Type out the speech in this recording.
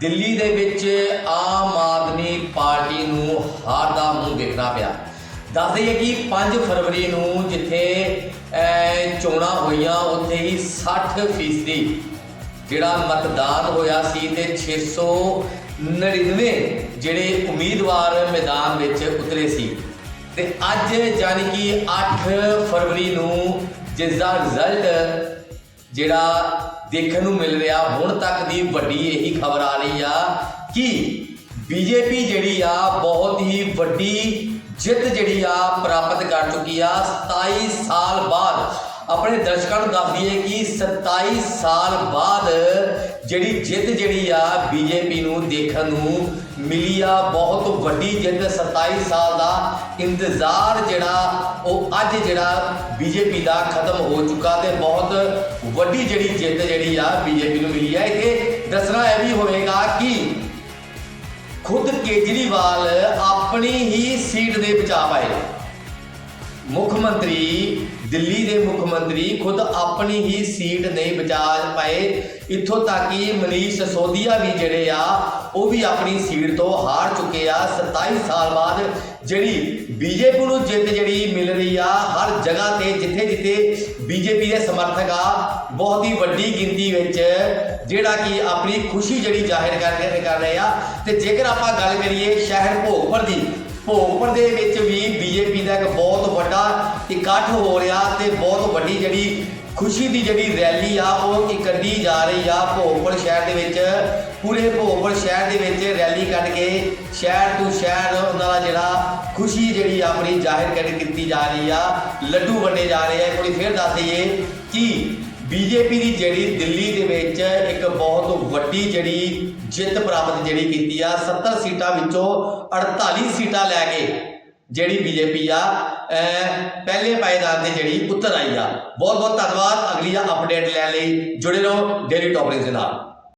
ਦਿੱਲੀ ਦੇ ਵਿੱਚ ਆਮ ਆਦਮੀ ਪਾਰਟੀ ਨੂੰ ਹਾਰ ਦਾ ਮੂੰਹ ਦੇਖਣਾ ਪਿਆ। ਦੱਸ ਦਈਏ ਕਿ 5 ਫਰਵਰੀ ਨੂੰ ਜਿੱਥੇ ਚੋਣਾਂ ਹੋਈਆਂ, ਉੱਥੇ ਹੀ 60 ਫੀਸਦੀ ਜਿਹੜਾ ਮਤਦਾਨ ਹੋਇਆ ਸੀ ਤੇ 699 ਜਿਹੜੇ ਉਮੀਦਵਾਰ ਮੈਦਾਨ ਵਿੱਚ ਉਤਰੇ ਸੀ। ਤੇ ਅੱਜ ਜਾਨੀ ਕਿ 8 ਫਰਵਰੀ ਨੂੰ ਜਿਸ ਦਾ ਰਿਜ਼ਲਟ ਜਿਹੜਾ ਦੇਖਣ ਨੂੰ ਮਿਲ ਰਿਹਾ, ਹੁਣ ਤੱਕ ਦੀ ਵੱਡੀ ਇਹੀ ਖਬਰ ਆ ਰਹੀ ਆ ਕਿ ਬੀਜੇਪੀ ਜਿਹੜੀ ਆ, ਬਹੁਤ ਹੀ ਵੱਡੀ ਜਿੱਤ ਜਿਹੜੀ ਆ, ਪ੍ਰਾਪਤ ਕਰ ਚੁੱਕੀ ਆ 27 ਸਾਲ ਬਾਅਦ ਆਪਣੇ ਦਰਸ਼ਕਾਂ ਨੂੰ ਦੱਸ ਦਈਏ ਕਿ 27 ਸਾਲ ਬਾਅਦ ਜਿਹੜੀ ਜਿੱਤ ਜਿਹੜੀ ਆ ਬੀਜੇਪੀ ਨੂੰ ਦੇਖਣ ਨੂੰ ਮਿਲੀ ਆ, ਬਹੁਤ ਵੱਡੀ ਜਿੱਤ 27 ਸਾਲ ਦਾ ਇੰਤਜ਼ਾਰ ਜਿਹੜਾ, ਉਹ ਅੱਜ ਜਿਹੜਾ ਬੀਜੇਪੀ ਦਾ ਖਤਮ ਹੋ ਚੁੱਕਾ ਤੇ ਬਹੁਤ ਵੱਡੀ ਜਿਹੜੀ ਜਿੱਤ ਜਿਹੜੀ ਆ ਬੀਜੇਪੀ ਨੂੰ ਮਿਲੀ ਆ। ਇੱਥੇ ਦੱਸਣਾ ਇਹ ਵੀ ਹੋਵੇਗਾ ਕਿ ਖੁਦ ਕੇਜਰੀਵਾਲ ਆਪਣੀ ਹੀ ਸੀਟ ਦੇ ਬਚਾ ਪਾਏ। ਮੁੱਖ ਮੰਤਰੀ, ਦਿੱਲੀ ਦੇ ਮੁੱਖ ਮੰਤਰੀ ਖੁਦ ਆਪਣੀ ਹੀ ਸੀਟ ਨਹੀਂ ਬਚਾ ਪਾਏ। ਇੱਥੋਂ ਤੱਕ ਕਿ ਮਨੀਸ਼ ਸਸੋਦੀਆ ਵੀ ਜਿਹੜੇ ਆ, ਉਹ ਵੀ ਆਪਣੀ ਸੀਟ ਤੋਂ ਹਾਰ ਚੁੱਕੇ ਆ। 27 ਸਾਲ ਬਾਅਦ ਜਿਹੜੀ ਬੀਜੇਪੀ ਨੂੰ ਜਿੱਤ ਜਿਹੜੀ ਮਿਲ ਰਹੀ ਆ, ਹਰ ਜਗ੍ਹਾ ਤੇ ਜਿੱਥੇ ਜਿੱਥੇ ਬੀਜੇਪੀ ਦੇ ਸਮਰਥਕ ਆ, ਬਹੁਤ ਹੀ ਵੱਡੀ ਗਿਣਤੀ ਵਿੱਚ ਜਿਹੜਾ ਕਿ ਆਪਣੀ ਖੁਸ਼ੀ ਜਿਹੜੀ ਜ਼ਾਹਿਰ ਕਰ ਕਰ ਰਹੇ ਆ। ਤੇ ਜੇਕਰ ਆਪਾਂ ਗੱਲ ਕਰੀਏ ਸ਼ਹਿਰ ਭੋਗਪੁਰ ਦੀ ਭੋਗਪੁਰ ਦੇ ਵਿੱਚ ਵੀ ਬੀਜੇਪੀ ਦਾ ਇੱਕ ਬਹੁਤ ਵੱਡਾ ਇਕੱਠ ਹੋ ਰਿਹਾ ਤੇ ਬਹੁਤ ਵੱਡੀ ਜਿਹੜੀ ਖੁਸ਼ੀ ਦੀ ਜਿਹੜੀ ਰੈਲੀ ਆ, ਉਹ ਇੱਕ ਕੱਢੀ ਜਾ ਰਹੀ ਆ ਭੋਗਪੁਰ ਸ਼ਹਿਰ ਦੇ ਵਿੱਚ। ਪੂਰੇ ਭੋਗਪੁਰ ਸ਼ਹਿਰ ਦੇ ਵਿੱਚ ਰੈਲੀ ਕੱਢ ਕੇ ਸ਼ਹਿਰ ਤੋਂ ਸ਼ਹਿਰ ਉਹਨਾਂ ਦਾ ਜਿਹੜਾ ਖੁਸ਼ੀ ਜਿਹੜੀ ਆਪਣੀ ਜ਼ਾਹਿਰ ਕਰ ਕੀਤੀ ਜਾ ਰਹੀ ਆ, ਲੱਡੂ ਵੰਡੇ ਜਾ ਰਹੇ ਆ। ਇੱਕ ਫੇਰ ਦੱਸ ਦਈਏ ਕਿ ਬੀਜੇਪੀ ਦੀ ਜਿਹੜੀ ਦਿੱਲੀ ਦੇ ਵਿੱਚ ਇੱਕ ਬਹੁਤ ਵੱਡੀ ਜਿਹੜੀ ਜਿੱਤ ਪ੍ਰਾਪਤ ਜਿਹੜੀ ਕੀਤੀ ਆ 70 ਸੀਟਾਂ ਵਿੱਚੋਂ 48 ਸੀਟਾਂ ਲੈ ਕੇ ਜਿਹੜੀ ਬੀਜੇਪੀ ਆ ਪਹਿਲੇ ਪਾਇਦਾਨ ਤੇ ਜਿਹੜੀ ਉੱਤਰ ਆਈ ਆ। ਬਹੁਤ ਬਹੁਤ ਧੰਨਵਾਦ, ਅਗਲੀ ਅਪਡੇਟ ਲੈਣ ਲਈ। ਜੁੜੇ ਰਹੋ ਡੇਲੀ ਟੌਪਿਕਸ ਦੇ ਨਾਲ।